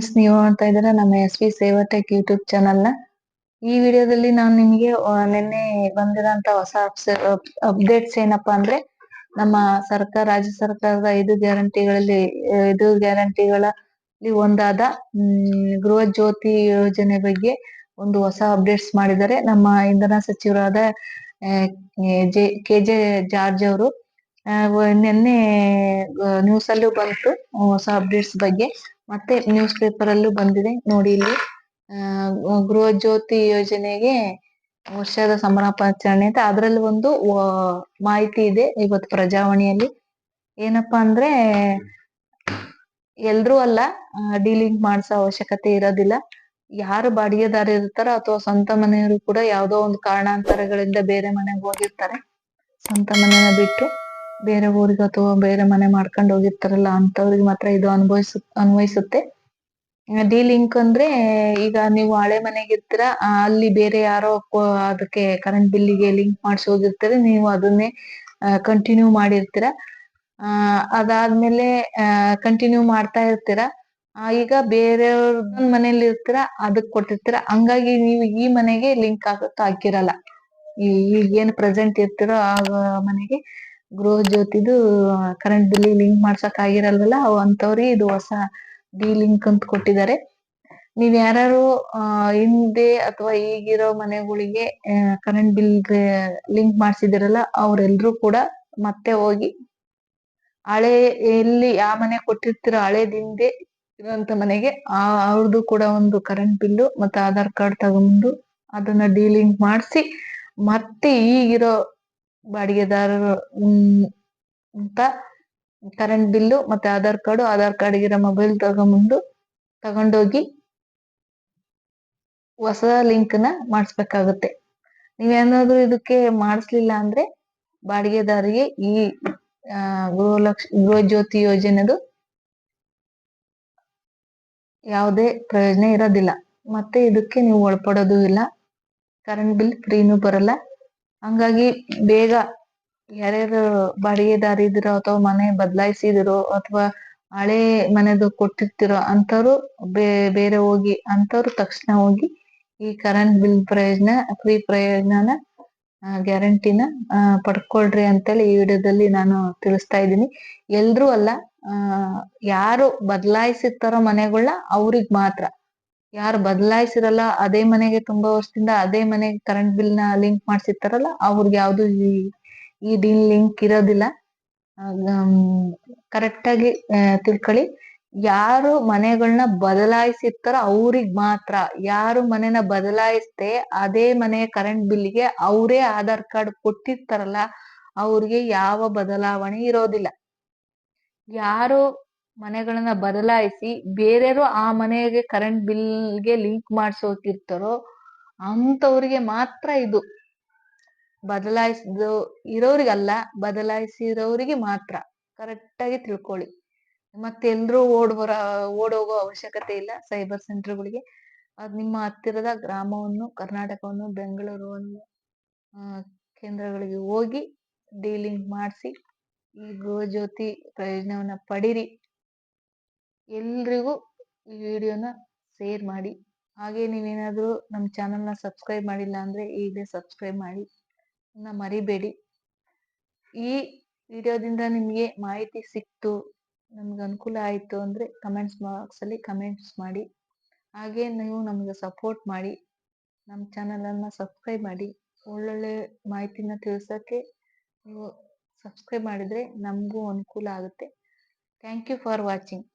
Friends ನೀವು ನೋಡ್ತಾ ಇದ್ದೀರಾ ನಮ್ಮ S V Seva tech YouTube ಈ ವಿಡಿಯೋದಲ್ಲಿ ನಾನು ನಿಮಗೆ ನಿನ್ನೆ ಬಂದಿರೋಂತ ಹೊಸ ಅಪ್ಡೇಟ್ಸ್ ಏನಪ್ಪಾ ಅಂದ್ರೆ, ನಮ್ಮ ಸರ್ಕಾರ, ರಾಜ್ಯ ಸರ್ಕಾರದ ಐದು ಗ್ಯಾರಂಟಿಗಳಲ್ಲಿ ಐದು ಗ್ಯಾರಂಟಿಗಳಲ್ಲಿ ಒಂದಾದ ಗೃಹ ಜ್ಯೋತಿ ಯೋಜನೆ ಬಗ್ಗೆ ಒಂದು ಹೊಸ ಅಪ್ಡೇಟ್ಸ್ ಮಾಡಿದ್ದಾರೆ. ನಮ್ಮ ಇಂಧನ ಸಚಿವರಾದ ಕೆ, ಜೆ ಜಾರ್ಜ್ ಅವರು. ನಿನ್ನೆ ನ್ಯೂಸ್ ಅಲ್ಲೂ ಬಂತು, ಹೊಸ ಅಪ್ಡೇಟ್ಸ್ ಬಗ್ಗೆ. ಮತ್ತೆ ನ್ಯೂಸ್ ಪೇಪರ್ ಅಲ್ಲೂ ಬಂದಿದೆ. ನೋಡಿ ಇಲ್ಲಿ ಗೃಹ ಜ್ಯೋತಿ ಯೋಜನೆಗೆ ವರ್ಷದ ಸಂಭ್ರಮಾಚರಣೆ ಅಂತ ಅದ್ರಲ್ಲಿ ಒಂದು ಮಾಹಿತಿ ಇದೆ ಇವತ್ತು ಪ್ರಜಾವಾಣಿಯಲ್ಲಿ. ಏನಪ್ಪಾ ಅಂದ್ರೆ, ಎಲ್ರೂ ಅಲ್ಲ ಡೀಲಿಂಗ್ ಮಾಡಿಸೋ ಅವಶ್ಯಕತೆ ಇರೋದಿಲ್ಲ. ಯಾರು ಬಾಡಿಗೆದಾರ ಇರ್ತಾರ ಅಥವಾ ಸ್ವಂತ ಮನೆಯವರು ಕೂಡ ಯಾವ್ದೋ ಒಂದು ಕಾರಣಾಂತರಗಳಿಂದ ಬೇರೆ ಮನೆಗೆ ಹೋಗಿರ್ತಾರೆ. ಸ್ವಂತ ಮನೆನ ಬಿಟ್ಟು. ಬೇರೆ ಊರಿಗೆ ಅಥವಾ ಬೇರೆ ಮನೆ ಮಾಡ್ಕೊಂಡು ಹೋಗಿರ್ತಾರಲ್ಲ ಅಂತವ್ರಿಗೆ ಮಾತ್ರ ಇದು ಅನುಭವಿಸ, ಅನ್ವಯಿಸುತ್ತೆ. ಡಿ ಲಿಂಕ್ ಅಂದ್ರೆ ಈಗ ನೀವು ಹಳೆ ಮನೆಗೆ ಇರ್ತೀರಾ ಅಲ್ಲಿ ಬೇರೆ ಯಾರೋ ಅದಕ್ಕೆ ಕರೆಂಟ್ ಬಿಲ್ಲಿಗೆ ಲಿಂಕ್ ಮಾಡಿಸಿ ಹೋಗಿರ್ತಾರೆ ನೀವು ಅದನ್ನೇ ಕಂಟಿನ್ಯೂ ಮಾಡಿರ್ತೀರ. ಆ, ಅದಾದ್ಮೇಲೆ ಕಂಟಿನ್ಯೂ ಮಾಡ್ತಾ ಇರ್ತೀರಾ. ಈಗ ಬೇರೆಯವ್ರ ಮನೇಲಿ ಇರ್ತೀರ, ಅದಕ್ ಕೊಟ್ಟಿರ್ತೀರ. ಹಂಗಾಗಿ ನೀವು ಈ ಮನೆಗೆ ಲಿಂಕ್ ಆಗಕ್ ಹಾಕಿರಲ್ಲ. ಈಗ ಏನ್ ಪ್ರೆಸೆಂಟ್ ಇರ್ತೀರೋ ಆ, ಮನೆಗೆ. ಗೃಹ ಜ್ಯೋತಿದು ಕರೆಂಟ್ ಬಿಲ್ ಲಿಂಕ್ ಮಾಡ್ಸಕ್ ಆಗಿರಲ್ವಲ್ಲ, ಅವ್ ಅಂತವ್ರಿಗೆ ಇದು ಹೊಸ ಡಿ ಲಿಂಕ್ ಅಂತ ಕೊಟ್ಟಿದ್ದಾರೆ. ನೀವ್ ಯಾರು ಹಿಂದೆ ಅಥವಾ ಈಗಿರೋ ಮನೆಗಳಿಗೆ ಕರೆಂಟ್ ಬಿಲ್ ಲಿಂಕ್ ಮಾಡ್ಸಿದಿರಲ್ಲ, ಅವ್ರೆಲ್ರು ಕೂಡ ಮತ್ತೆ ಹೋಗಿ, ಹಳೆ ಎಲ್ಲಿ ಯಾವ ಮನೆ ಕೊಟ್ಟಿರ್ತಿರೋ ಹಳೇದಿಂದೆ ಇರುವಂತ ಮನೆಗೆ, ಆ ಅವ್ರದ್ದು ಕೂಡ ಒಂದು ಕರೆಂಟ್ ಬಿಲ್ಲು ಮತ್ತೆ ಆಧಾರ್ ಕಾರ್ಡ್ ತಗೊಂಡು ಅದನ್ನ ಡಿಲಿಂಕ್ ಮಾಡಿಸಿ, ಮತ್ತೆ ಈಗಿರೋ ಬಾಡಿಗೆದಾರರು ಅಂತ ಕರೆಂಟ್ ಬಿಲ್ಲು ಮತ್ತೆ ಆಧಾರ್ ಕಾರ್ಡು, ಆಧಾರ್ ಕಾರ್ಡ್ ಇರೋ ಮೊಬೈಲ್ ತಗೊಂಬಂದು ತಗೊಂಡೋಗಿ ಹೊಸ ಲಿಂಕ್ನ ಮಾಡಿಸ್ಬೇಕಾಗುತ್ತೆ. ನೀವೇನಾದ್ರೂ ಇದಕ್ಕೆ ಮಾಡಿಸ್ಲಿಲ್ಲ ಅಂದ್ರೆ ಬಾಡಿಗೆದಾರಿಗೆ ಈ ಗೃಹಲಕ್ಷ ಗೃಹ ಜ್ಯೋತಿ ಯೋಜನೆದು ಯಾವುದೇ ಪ್ರಯೋಜನ ಇರೋದಿಲ್ಲ. ಮತ್ತೆ ಇದಕ್ಕೆ ನೀವು ಒಳಪಡೋದು ಇಲ್ಲ. ಕರೆಂಟ್ ಬಿಲ್ ಫ್ರೀನೂ ಬರಲ್ಲ. ಹಂಗಾಗಿ ಬೇಗ ಯಾರ್ಯಾರು ಬಾಡಿಗೆದಾರ ಇದಿರೋ ಅಥವಾ ಮನೆ ಬದಲಾಯಿಸಿದಿರೋ ಅಥವಾ ಹಳೆ ಮನೆದು ಕೊಟ್ಟಿರ್ತಿರೋ ಬೇ~ ಬೇರೆ ಹೋಗಿ ಅಂತವ್ರು ತಕ್ಷಣ ಹೋಗಿ ಈ ಕರೆಂಟ್ ಬಿಲ್ ಪ್ರಯೋಜನ ಫ್ರೀ ಪ್ರಯೋಜನನ ಗ್ಯಾರಂಟಿನ ಪಡ್ಕೊಳ್ರಿ ಅಂತೇಳಿ ಈ ವಿಡಿಯೋದಲ್ಲಿ ನಾನು ತಿಳಿಸ್ತಾ ಇದ್ದೀನಿ. ಎಲ್ರೂ ಅಲ್ಲ ಯಾರು ಬದಲಾಯಿಸಿರ್ತಾರೋ ಮನೆಗಳನ್ನ ಅವ್ರಿಗ್ ಮಾತ್ರ. ಯಾರು ಬದಲಾಯಿಸಿರಲ್ಲ, ಅದೇ ಮನೆಗೆ ತುಂಬಾ ವರ್ಷದಿಂದ ಅದೇ ಮನೆಗೆ ಕರೆಂಟ್ ಬಿಲ್ನ ಲಿಂಕ್ ಮಾಡ್ಸಿರ್ತಾರಲ್ಲ ಅವ್ರಿಗೆ ಯಾವ್ದು ಈ ಡಿಲ್ ಲಿಂಕ್ ಇರೋದಿಲ್ಲ. ಕರೆಕ್ಟ್ ಆಗಿ ತಿಳ್ಕೊಳ್ಳಿ. ಯಾರು ಮನೆಗಳನ್ನ ಬದಲಾಯಿಸಿರ್ತಾರ ಅವ್ರಿಗ್ ಮಾತ್ರ. ಯಾರು ಮನೆನ ಬದಲಾಯಿಸ್ದೆ ಅದೇ ಮನೆ ಕರೆಂಟ್ ಬಿಲ್ಗೆ ಅವರೇ ಆಧಾರ್ ಕಾರ್ಡ್ ಕೊಟ್ಟಿರ್ತಾರಲ್ಲ, ಅವ್ರಿಗೆ ಯಾವ ಬದಲಾವಣೆ ಇರೋದಿಲ್ಲ. ಯಾರು ಮನೆಗಳನ್ನ ಬದಲಾಯಿಸಿ ಬೇರೆಯವರು ಆ ಮನೆಗೆ ಕರೆಂಟ್ ಬಿಲ್ಗೆ ಲಿಂಕ್ ಮಾಡಿಸೋಕಿರ್ತಾರೋ ಅಂಥವ್ರಿಗೆ ಮಾತ್ರ ಇದು. ಬದಲಾಯಿಸಿದ ಇರೋರಿಗಲ್ಲ, ಬದಲಾಯಿಸಿರೋರಿಗೆ ಮಾತ್ರ. ಕರೆಕ್ಟಾಗಿ ತಿಳ್ಕೊಳ್ಳಿ. ಮತ್ತೆ ಎಲ್ರೂ ಓಡ್ ಬರ, ಓಡೋಗೋ ಅವಶ್ಯಕತೆ ಇಲ್ಲ ಸೈಬರ್ ಸೆಂಟರ್ಗಳಿಗೆ ಅದು ನಿಮ್ಮ ಹತ್ತಿರದ ಗ್ರಾಮವನ್ನು, ಕರ್ನಾಟಕವನ್ನು, ಬೆಂಗಳೂರನ್ನು ಕೇಂದ್ರಗಳಿಗೆ ಹೋಗಿ ಡೀಲಿಂಗ್ ಮಾಡಿಸಿ, ಈ ಗೃಹಜ್ಯೋತಿ ಪ್ರಯೋಜನವನ್ನ ಪಡಿರಿ. ಎಲ್ರಿಗೂ ಈ ವಿಡಿಯೋನ ಶೇರ್ ಮಾಡಿ. ಹಾಗೆ ನೀವೇನಾದರೂ ನಮ್ಮ ಚಾನಲ್ನ ಸಬ್ಸ್ಕ್ರೈಬ್ ಮಾಡಿಲ್ಲ ಅಂದರೆ ಈಗಲೇ ಸಬ್ಸ್ಕ್ರೈಬ್ ಮಾಡಿ. ಮರಿಬೇಡಿ. ಈ ವಿಡಿಯೋದಿಂದ ನಿಮಗೆ ಮಾಹಿತಿ ಸಿಕ್ತು, ನಮ್ಗೆ ಅನುಕೂಲ ಆಯಿತು ಅಂದರೆ ಕಮೆಂಟ್ಸ್ ಬಾಕ್ಸಲ್ಲಿ ಕಮೆಂಟ್ಸ್ ಮಾಡಿ. ಹಾಗೆ ನೀವು ನಮಗೆ ಸಪೋರ್ಟ್ ಮಾಡಿ. ನಮ್ಮ ಚಾನಲನ್ನು ಸಬ್ಸ್ಕ್ರೈಬ್ ಮಾಡಿ. ಒಳ್ಳೊಳ್ಳೆ ಮಾಹಿತಿನ ತಿಳಿಸೋಕ್ಕೆ ನೀವು ಸಬ್ಸ್ಕ್ರೈಬ್ ಮಾಡಿದರೆ ನಮಗೂ ಅನುಕೂಲ ಆಗುತ್ತೆ. Thank you for watching